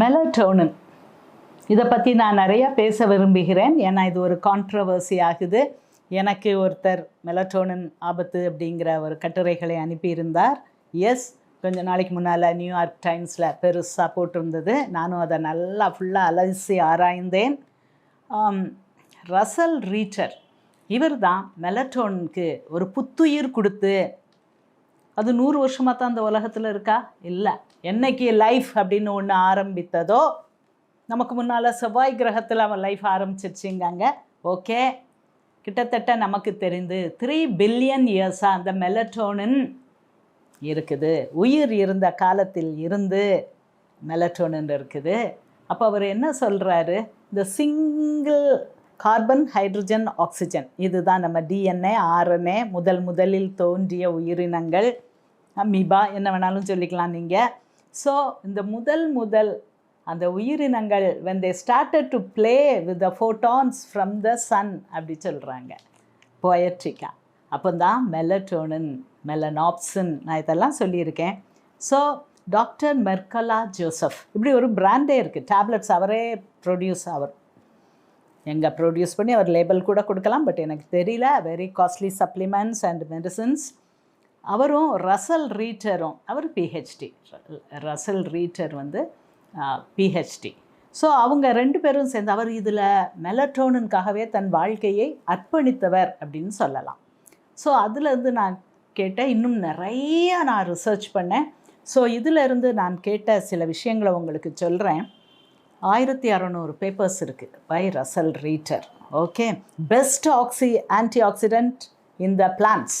Melatonin இதை பற்றி நான் நிறையா பேச விரும்புகிறேன். ஏன்னா இது ஒரு கான்ட்ரவர்சி ஆகுது. எனக்கு ஒருத்தர் மெலட்டோனின் ஆபத்து அப்படிங்கிற ஒரு கட்டுரைகளை அனுப்பியிருந்தார். எஸ் கொஞ்ச நாளைக்கு முன்னால் நியூயார்க் டைம்ஸில் பெருசாக போட்டிருந்தது. நானும் அதை நல்லா ஃபுல்லாக அலசி ஆராய்ந்தேன். ரசல் ரீட்டர் இவர் தான் மெலட்டோனுக்கு ஒரு புத்துயிர் கொடுத்து அது நூறு வருஷமாக தான் அந்த உலகத்தில் இருக்கா? இல்லை. என்னைக்கு லைஃப் அப்படின்னு ஒன்று ஆரம்பித்ததோ நமக்கு முன்னால் செவ்வாய் கிரகத்தில் அவன் லைஃப் ஆரம்பிச்சிருச்சுங்காங்க. ஓகே கிட்டத்தட்ட நமக்கு தெரிந்து த்ரீ பில்லியன் இயர்ஸாக அந்த மெலட்டோனின் இருக்குது. உயிர் இருந்த காலத்தில் இருந்து மெலட்டோனின் இருக்குது. அப்போ அவர் என்ன சொல்கிறாரு இந்த சிங்கிள் கார்பன் ஹைட்ரஜன் ஆக்சிஜன் இதுதான் நம்ம டிஎன்ஏ ஆர்என்ஏ முதல் முதலில் தோன்றிய உயிரினங்கள். அமீபா என்ன வேணாலும் சொல்லிக்கலாம் நீங்கள் ஸோ இந்த முதல் முதல் அந்த உயிரினங்கள் when they started to play with the photons from the sun அப்படி சொல்கிறாங்க போயட்ரிக்கா அப்போ தான் மெலட்டோனின் மெலனாப்சின் நான் இதெல்லாம் சொல்லியிருக்கேன். ஸோ டாக்டர் மெர்கலா ஜோசப் இப்படி ஒரு பிராண்டே இருக்குது டேப்லெட்ஸ் அவரே ப்ரொடியூஸ் அவர். எங்கே ப்ரொடியூஸ் பண்ணி அவர் லேபிள் கூட கொடுக்கலாம் பட் எனக்கு தெரியல. Very costly supplements and medicines அவரும் ரசல் ரீட்டரும் அவர் பிஹெச்டி ரசல் ரீட்டர் வந்து பிஹெச்டி ஸோ அவங்க ரெண்டு பேரும் சேர்ந்து அவர் இதில் மெலட்டோனுக்காகவே தன் வாழ்க்கையை அர்ப்பணித்தவர் அப்படின்னு சொல்லலாம். ஸோ அதுலேருந்து நான் கேட்டேன் இன்னும் நிறைய நான் ரிசர்ச் பண்ணேன். ஸோ இதிலிருந்து நான் கேட்ட சில விஷயங்களை உங்களுக்கு சொல்கிறேன் ஆயிரத்தி அறநூறு பேப்பர்ஸ் இருக்குது by Russel Reiter okay best oxy antioxidant in the plants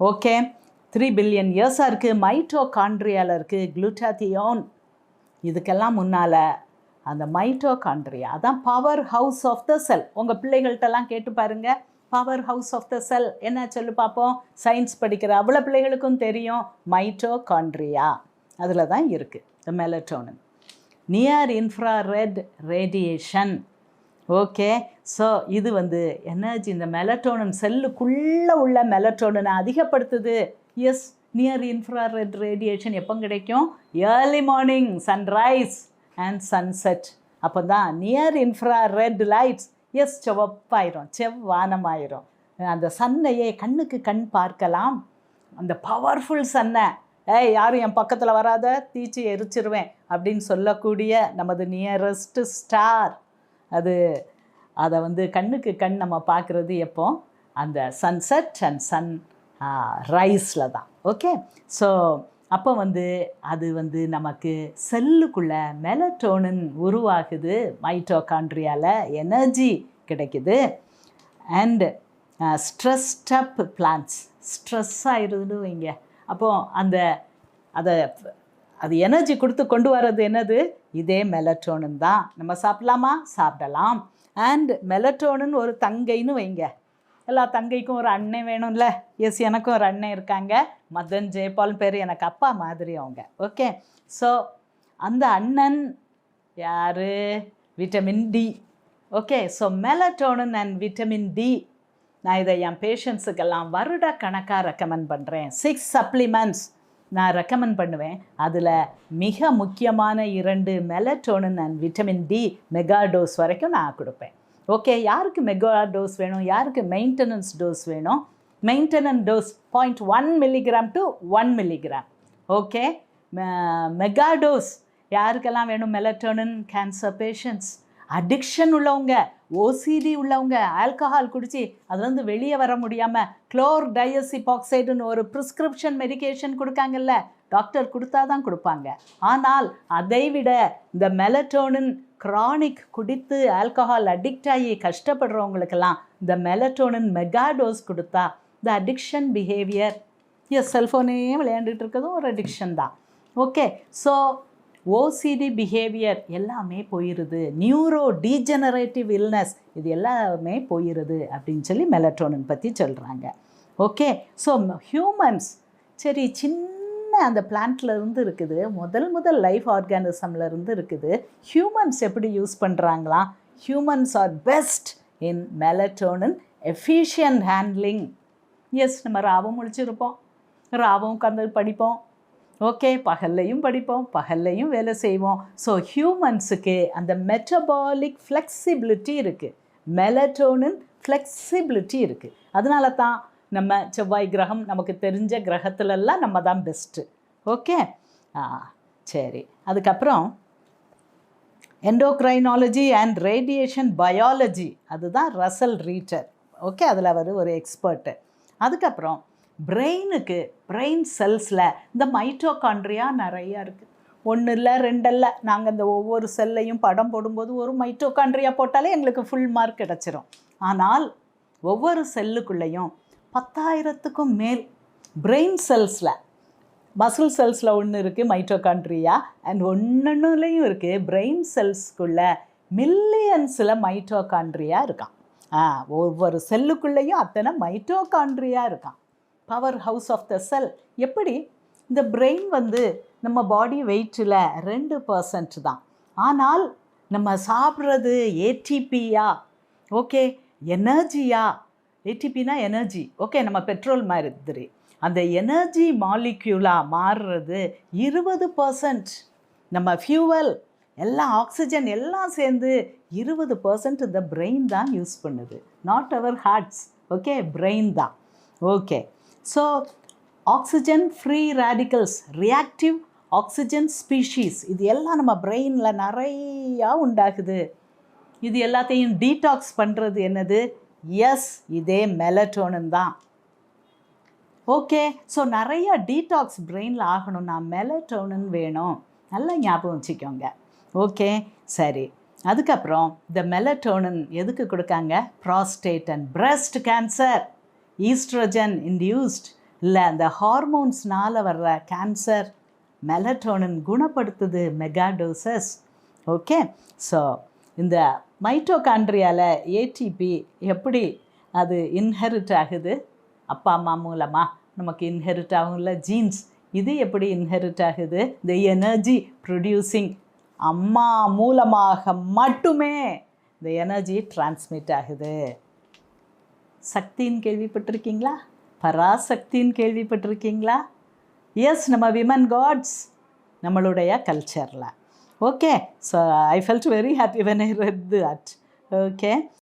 okay three billion இயர்ஸாக இருக்குது மைட்டோகாண்ட்ரியாவில் இருக்குது குளுட்டாத்தியோன் இதுக்கெல்லாம் முன்னால் அந்த மைட்டோகாண்ட்ரியா அதான் powerhouse of the cell உங்கள் பிள்ளைகள்கிட்டலாம் கேட்டு பாருங்கள் powerhouse of the cell என்ன சொல்லு பார்ப்போம் சயின்ஸ் படிக்கிற அவ்வளோ பிள்ளைகளுக்கும் தெரியும். மைட்டோகாண்ட்ரியா அதில் தான் இருக்குது the melatonin near infrared radiation okay so இது வந்து எனர்ஜி இந்த மெலட்டோனன் செல்லுக்குள்ளே உள்ள மெலட்டோனனை அதிகப்படுத்துது. எஸ் நியர் இன்ஃப்ராரெட் ரேடியேஷன் எப்போ கிடைக்கும்? Early morning sunrise and sunset அப்போ தான் நியர் இன்ஃப்ராரெட் லைட்ஸ் எஸ் செவப்பாயிரும் செவ்வானமாயிரும். அந்த சன்னையே கண்ணுக்கு கண் பார்க்கலாம். அந்த பவர்ஃபுல் சன்னை. ஏய் யாரும் என் பக்கத்தில் வராத தீச்சி எரிச்சிருவேன் அப்படின்னு சொல்லக்கூடிய நமது நியரஸ்ட் ஸ்டார் அது அதை வந்து கண்ணுக்கு கண் நம்ம பார்க்குறது எப்போ அந்த சன்செட் அண்ட் சன் ரைஸில் தான். ஓகே ஸோ அப்போ வந்து அது வந்து நமக்கு செல்லுக்குள்ளே மெலட்டோனின் உருவாகுது. மைட்டோகாண்ட்ரியாவில் எனர்ஜி கிடைக்குது. And stressed up plants stress ஆயிடுதுன்னு வைங்க. அப்போ அந்த அதை அது எனர்ஜி கொடுத்து கொண்டு வர்றது என்னது? இதே மெலட்டோனின் தான். நம்ம சாப்பிடலாமா? சாப்பிடலாம். அண்ட் மெலட்டோனின் ஒரு தங்கைன்னு வைங்க. எல்லா தங்கைக்கும் ஒரு அண்ணன் வேணும்ல? எஸ் எனக்கும் ஒரு அண்ணன் இருக்காங்க. மதன் ஜெயபால் பேர் எனக்கு அப்பா மாதிரி அவங்க. ஓகே ஸோ அந்த அண்ணன் யார்? Vitamin D okay so melatonin and vitamin D நான் இதை என் பேஷண்ட்ஸுக்கெல்லாம் வருட கணக்காக ரெக்கமெண்ட் பண்ணுறேன் சிக்ஸ் சப்ளிமெண்ட்ஸ் நான் ரெக்கமெண்ட் பண்ணுவேன். அதில் மிக முக்கியமான இரண்டு melatonin and vitamin D mega dose வரைக்கும் நான் கொடுப்பேன். ஓகே யாருக்கு மெகா டோஸ் வேணும்? யாருக்கு மெயின்டெனன்ஸ் டோஸ் வேணும்? Maintenance dose point one milligram to one milligram okay mega dose யாருக்கெல்லாம் வேணும்? மெலட்டோனின் கேன்சர் பேஷண்ட்ஸ் அடிக்ஷன் உள்ளவங்க ஓசிடி உள்ளவங்க ஆல்கஹால் குடித்து அதுலேருந்து வெளியே வர முடியாமல் குளோர் டயசிபாக்சைடுன்னு ஒரு ப்ரிஸ்கிரிப்ஷன் மெடிகேஷன் கொடுக்காங்கல்ல டாக்டர் கொடுத்தா தான் கொடுப்பாங்க. ஆனால் அதை விட இந்த மெலட்டோனின் க்ரானிக் குடித்து ஆல்கஹால் அடிக்ட் ஆகி கஷ்டப்படுறவங்களுக்கெல்லாம் இந்த மெலட்டோனின் மெகா டோஸ் கொடுத்தா இந்த அடிக்ஷன் பிஹேவியர் எஸ் செல்ஃபோனே விளையாண்டுட்டு இருக்கிறதும் ஒரு அடிக்ஷன் தான். ஓகே ஸோ ஓசிடி பிஹேவியர் எல்லாமே போயிடுது நியூரோ டீஜெனரேட்டிவ் இல்னஸ் இது எல்லாமே போயிடுது அப்படின்னு சொல்லி மெலட்டோனின் பற்றி சொல்கிறாங்க ஓகே ஸோ ஹியூமன்ஸ் சரி சின்ன அந்த பிளான்ட்லேருந்து இருக்குது? முதல் முதல் லைஃப் ஆர்கானிசம்லேருந்து இருக்குது. ஹியூமன்ஸ் எப்படி யூஸ் பண்ணுறாங்களா humans are best in melatonin efficient handling as நம்ம ராவும் முழிச்சிருப்போம். ராவும் உட்காந்து படிப்போம். ஓகே பகல்லையும் படிப்போம். பகல்லையும் வேலை செய்வோம். ஸோ ஹியூமன்ஸுக்கு அந்த மெட்டபாலிக் ஃப்ளெக்சிபிலிட்டி இருக்குது மெலட்டோனின் ஃப்ளெக்சிபிலிட்டி இருக்குது அதனால தான் நம்ம செவ்வாய் கிரகம் நமக்கு தெரிஞ்ச கிரகத்துலலாம் நம்ம தான் பெஸ்ட்டு ஓகே ஆ சரி. அதுக்கப்புறம் எண்டோக்ரைனாலஜி அண்ட் ரேடியேஷன் பயாலஜி அதுதான் ரசல் ரீட்டர் ஓகே அதில் அவர் ஒரு எக்ஸ்பர்ட்டு அதுக்கப்புறம் பிரெயினுக்கு பிரெயின் செல்ஸில் இந்த மைட்டோகாண்ட்ரியா நிறையா இருக்குது ஒன்று இல்லை ரெண்டல்ல நாங்கள் இந்த ஒவ்வொரு செல்லையும் படம் போடும்போது ஒரு மைட்டோகாண்ட்ரியா போட்டாலே எங்களுக்கு ஃபுல் மார்க் கிடச்சிரும். ஆனால் ஒவ்வொரு செல்லுக்குள்ளேயும் பத்தாயிரத்துக்கும் மேல் பிரெயின் செல்ஸில் மசில் செல்ஸில் ஒன்று இருக்குது மைட்டோகான்ட்ரியா அண்ட் ஒன்றுலையும் இருக்குது பிரெயின் செல்ஸ்க்குள்ள மில்லியன்ஸில் மைட்டோகான்ட்ரியா இருக்கான். ஒவ்வொரு செல்லுக்குள்ளேயும் அத்தனை மைட்டோகான்ட்ரியா இருக்கான். Powerhouse of the cell எப்படி? இந்த பிரெயின் வந்து நம்ம பாடி வெயிட்டில் ரெண்டு பர்சன்ட் தான். ஆனால் நம்ம சாப்பிட்றது ஏடிபியா ஓகே எனர்ஜியா ஏடிபினா எனர்ஜி ஓகே நம்ம பெட்ரோல் மாதிரி. அந்த எனர்ஜி மாலிக்யூலாக மாறுறது இருபது பர்சன்ட் நம்ம ஃபியூவல் எல்லாம் ஆக்சிஜன் எல்லாம் சேர்ந்து இருபது பர்சன்ட் இந்த பிரெயின் தான் யூஸ் பண்ணுது. Not our hearts okay brain தான். Okay so oxygen free radicals reactive oxygen species இது எல்லாம் நம்ம பிரெயினில் நிறையா உண்டாகுது. இது எல்லாத்தையும் டீடாக்ஸ் பண்ணுறது என்னது? எஸ் இதே மெலட்டோனின் தான். ஓகே ஸோ நிறைய டீடாக்ஸ் பிரெயினில் ஆகணும்னா மெலட்டோனின் வேணும். நல்லா ஞாபகம் வச்சுக்கோங்க. ஓகே சரி. அதுக்கப்புறம் இந்த மெலட்டோனின் எதுக்கு கொடுக்காங்க? Prostate and breast cancer oestrogen induced இல்லை அந்த ஹார்மோன்ஸ்னால் வர்ற கேன்சர் மெலட்டோனின் குணப்படுத்துது மெகாடோசஸ் ஓகே ஸோ இந்த மைட்டோகாண்ட்ரியாவில் ஏடிபி எப்படி அது இன்ஹெரிட் ஆகுது? அப்பா அம்மா மூலமாக நமக்கு இன்ஹெரிட் ஆகும்ல. ஜீன்ஸ் இது எப்படி இன்ஹெரிட் ஆகுது? இந்த எனர்ஜி ப்ரொடியூசிங் அம்மா மூலமாக மட்டுமே இந்த எனர்ஜி டிரான்ஸ்மிட் ஆகுது. சக்தின்னு கேள்விப்பட்டிருக்கீங்களா? பராசக்தின்னு கேள்விப்பட்டிருக்கீங்களா? எஸ் நம்ம விமன் காட்ஸ் நம்மளுடைய கல்ச்சரில் Okay, so I felt very happy when I read that. Okay,